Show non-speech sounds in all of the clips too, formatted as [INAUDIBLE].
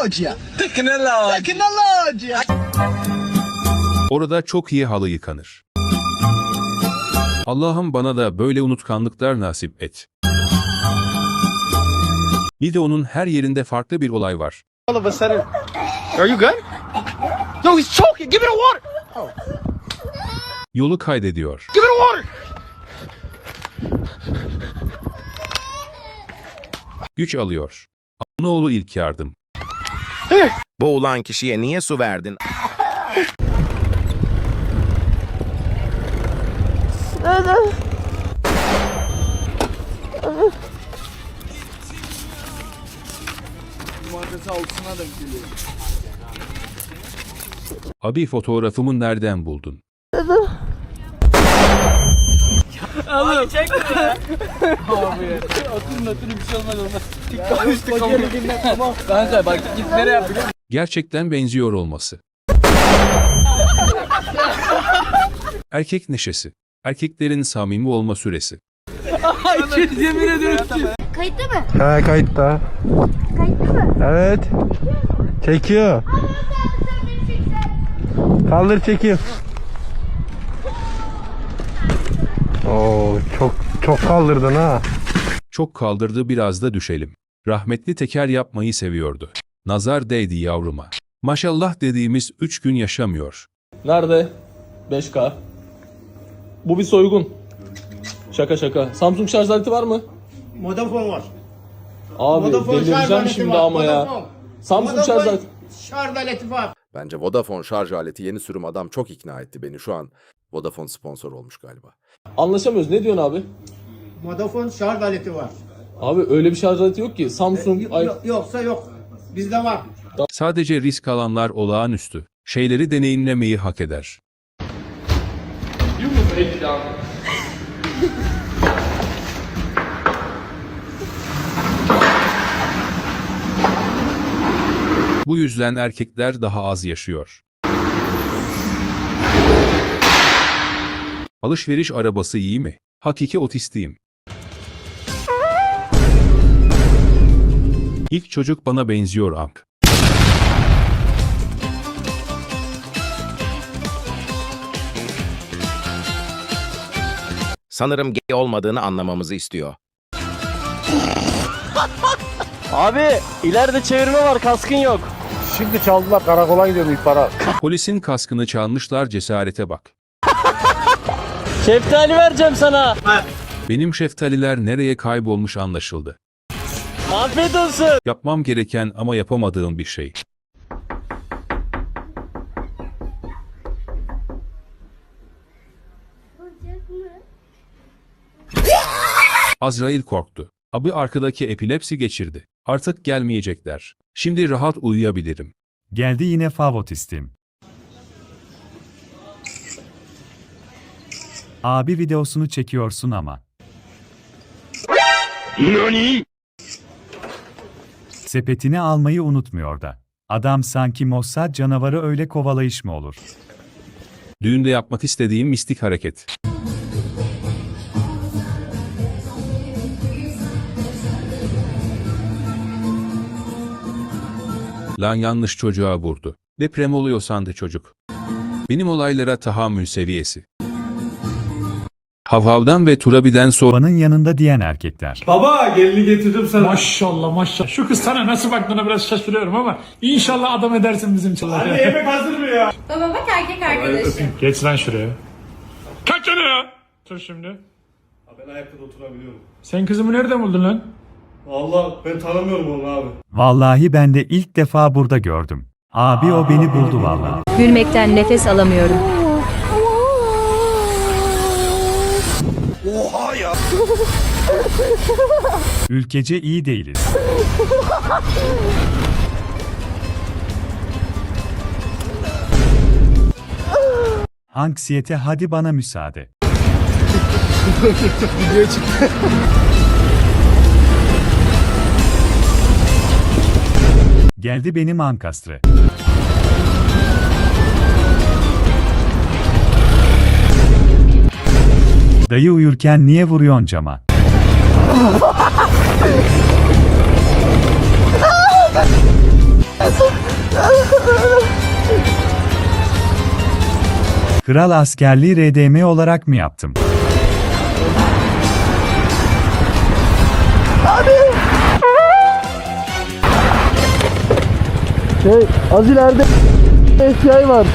Tecnologia. Teknoloji. Tecnologia. Orada çok iyi halı yıkanır. Allah'ım bana da böyle unutkanlıklar nasip et. Videonun her yerinde farklı bir olay var. All of a sudden. Are you good? Yo, he's choking. Give me the water. Yolu kaydediyor. Give me the water. Güç alıyor. Anoğlu ilk yardım. Boğulan kişiye niye su verdin? Abi fotoğrafımı nereden buldun? Kanka bak git nereye yap biliyor Gerçekten benziyor olması. Erkek neşesi. Erkeklerin samimi olma süresi. musun? Yemin ederim ki. Kayıtlı mı? Ha kayıtta. Kayıtlı mı? Evet. Çekiyor. Kaldır çekim. Oo çok çok kaldırdın ha. Çok kaldırdı biraz da düşelim. Rahmetli teker yapmayı seviyordu. Nazar değdi yavruma. Maşallah dediğimiz 3 gün yaşamıyor. Nerede? 5K. Bu bir soygun. Şaka şaka. Samsung şarj aleti var mı? Vodafone var. Abi Vodafone şarj delireceğim aleti şimdi var. ama ya. Vodafone. Samsung Vodafone şarj aleti. Şarj aleti var. Bence Vodafone şarj aleti yeni sürüm adam çok ikna etti beni. Şu an Vodafone sponsor olmuş galiba. Anlaşamıyoruz. Ne diyorsun abi? Vodafone şarj aleti var. Abi öyle bir şarj aleti yok ki. Samsung, Yok- ay yok- yoksa yok. Bizde var. Sadece risk alanlar olağanüstü. Şeyleri deneyimlemeyi hak eder. Bu yüzden erkekler daha az yaşıyor. Alışveriş arabası iyi mi? Hakiki otistiyim. İlk çocuk bana benziyor Ank. Sanırım gay olmadığını anlamamızı istiyor. [LAUGHS] Abi ileride çevirme var kaskın yok. Şimdi çaldılar karakola gidiyorum ihbarat. Polisin kaskını çalmışlar cesarete bak. [LAUGHS] Şeftali vereceğim sana. Benim şeftaliler nereye kaybolmuş anlaşıldı. Afiyet olsun. Yapmam gereken ama yapamadığım bir şey. Azrail korktu. Abi arkadaki epilepsi geçirdi. Artık gelmeyecekler. Şimdi rahat uyuyabilirim. Geldi yine favotistim. Abi videosunu çekiyorsun ama. Sepetini almayı unutmuyor da. Adam sanki Mossad canavarı öyle kovalayış mı olur? Düğünde yapmak istediğim mistik hareket. Lan yanlış çocuğa vurdu. Deprem oluyor sandı çocuk. Benim olaylara tahammül seviyesi. Havhavdan ve Turabi'den sonra Babanın yanında diyen erkekler. Baba gelini getirdim sana. Maşallah maşallah. Şu kız sana nasıl baktığına biraz şaşırıyorum ama inşallah adam edersin bizim çocukları. yemek hazır mı ya? Baba bak erkek arkadaşım. Geç lan şuraya. Kalk şöyle ya. Dur şimdi. Ben ayakta oturabiliyorum. Sen kızımı nereden buldun lan? Vallahi ben tanımıyorum onu abi. Vallahi ben de ilk defa burada gördüm. Abi o beni buldu vallahi. Gülmekten nefes alamıyorum. Ülkece iyi değiliz. Anksiyete hadi bana müsaade. Geldi benim ankastre. Dayı uyurken niye vuruyorsun cama? Kral askerliği RDM olarak mı yaptım? Şey az ileride FBI var.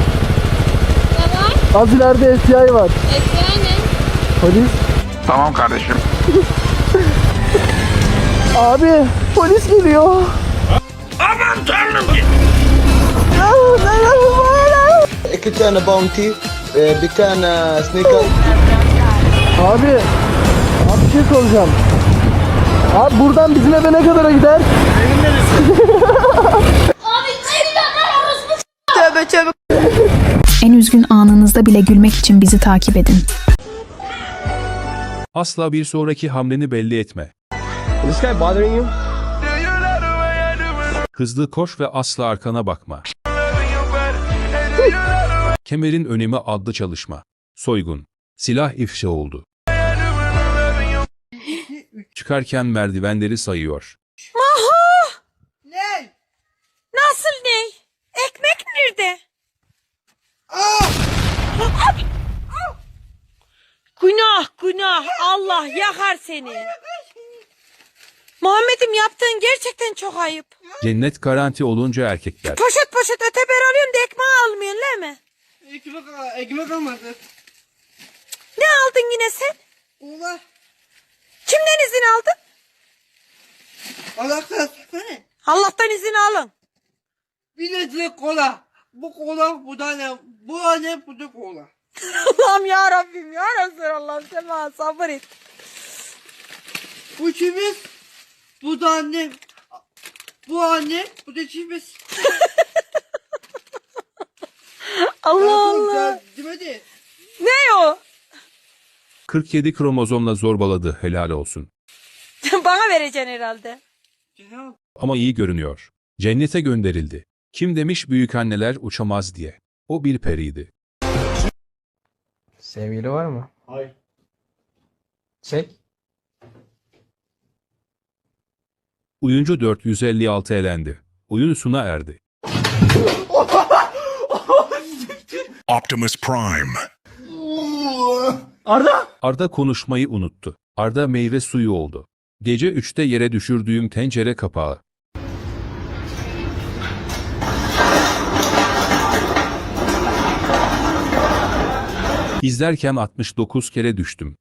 Az ileride FBI var. FBI ne? Polis. Tamam kardeşim. [LAUGHS] Abi polis geliyor. İki tane bounty, bir tane sneaker. Abi. Abi bir şey soracağım. Abi buradan bizim eve ne kadara gider? Tövbe tövbe. En üzgün anınızda bile gülmek için bizi takip edin. Asla bir sonraki hamleni belli etme. Is this guy bothering you? Hızlı koş ve asla arkana bakma. Kemerin önemi adlı çalışma. Soygun. Silah ifşa oldu. [LAUGHS] Çıkarken merdivenleri sayıyor. Nasıl ne? Ekmek nerede? Günah günah Allah yakar seni. Muhammed'im yaptığın gerçekten çok ayıp. Cennet garanti olunca erkekler. Poşet poşet öteber alıyorsun da ekmeği almıyorsun değil mi? Ekmek, ekmek almadı. Ne aldın yine sen? Ola. Kimden izin aldın? Allah'tan Allah'tan izin alın. Bir litre kola. Bu kola, bu da ne? Bu ne, bu da kola. Allah'ım ya Rabbim ya Resulallah sen bana sabır et. Bu çimiz, bu da annem. Bu anne, bu da çimiz. [LAUGHS] Allah Allah. Demedi. Ne o? 47 kromozomla zorbaladı helal olsun. [LAUGHS] Bana vereceksin herhalde. Ama iyi görünüyor. Cennete gönderildi. Kim demiş büyük anneler uçamaz diye. O bir periydi. Sevgili var mı? Hayır. Çek. Oyuncu 456 elendi. Oyun sona erdi. Optimus Prime. Arda konuşmayı unuttu. Arda meyve suyu oldu. Gece 3'te yere düşürdüğüm tencere kapağı. İzlerken 69 kere düştüm.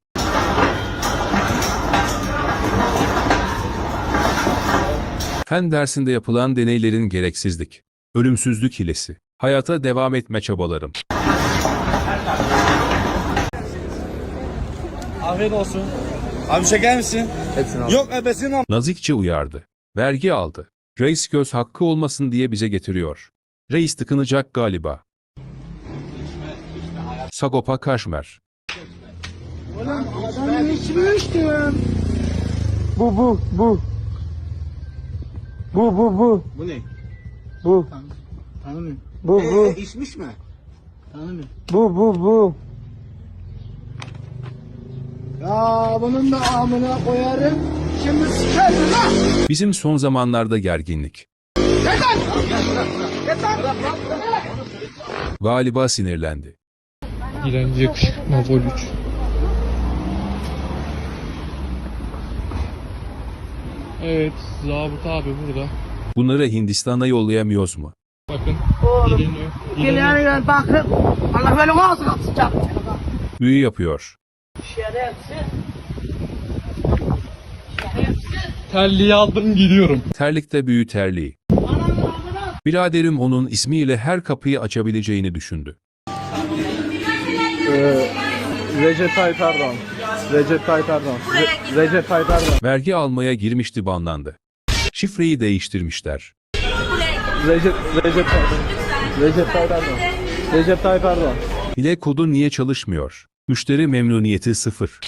Fen dersinde yapılan deneylerin gereksizlik, ölümsüzlük hilesi, hayata devam etme çabalarım. Afiyet olsun. Abi şeker misin? Hepsini al. Yok ebesini al. Nazikçe uyardı. Vergi aldı. Reis göz hakkı olmasın diye bize getiriyor. Reis tıkınacak galiba. Sagopa Kaşmer. Bu bu bu. Bu bu bu. Bu ne? Bu. Tanımıyorum. Bu bu. içmiş mi? Tanımıyorum. Bu bu bu. Ya bunun da amına koyarım. Şimdi sikerim lan. Bizim son zamanlarda gerginlik. Galiba sinirlendi. İğrenci yakışıklı Vol 3. Evet, Zabıt abi burada. Bunları Hindistan'a yollayamıyoruz mu? Bakın, ilgileniyor. Gel bakın. Allah belanı ağzına sıçacak. Büyü yapıyor. Terliği aldım gidiyorum. Terlikte büyü terliği. Biraderim onun ismiyle her kapıyı açabileceğini düşündü. Recep Tayyip Erdoğan. Recep Tayyip Erdoğan. Re- Recep Tayyip Erdoğan. Vergi almaya girmişti banlandı. Şifreyi değiştirmişler. Recep, Recep Tayyip Erdoğan. Recep Tayyip Erdoğan. Recep Tayyip Erdoğan. Hile kodu niye çalışmıyor? Müşteri memnuniyeti sıfır.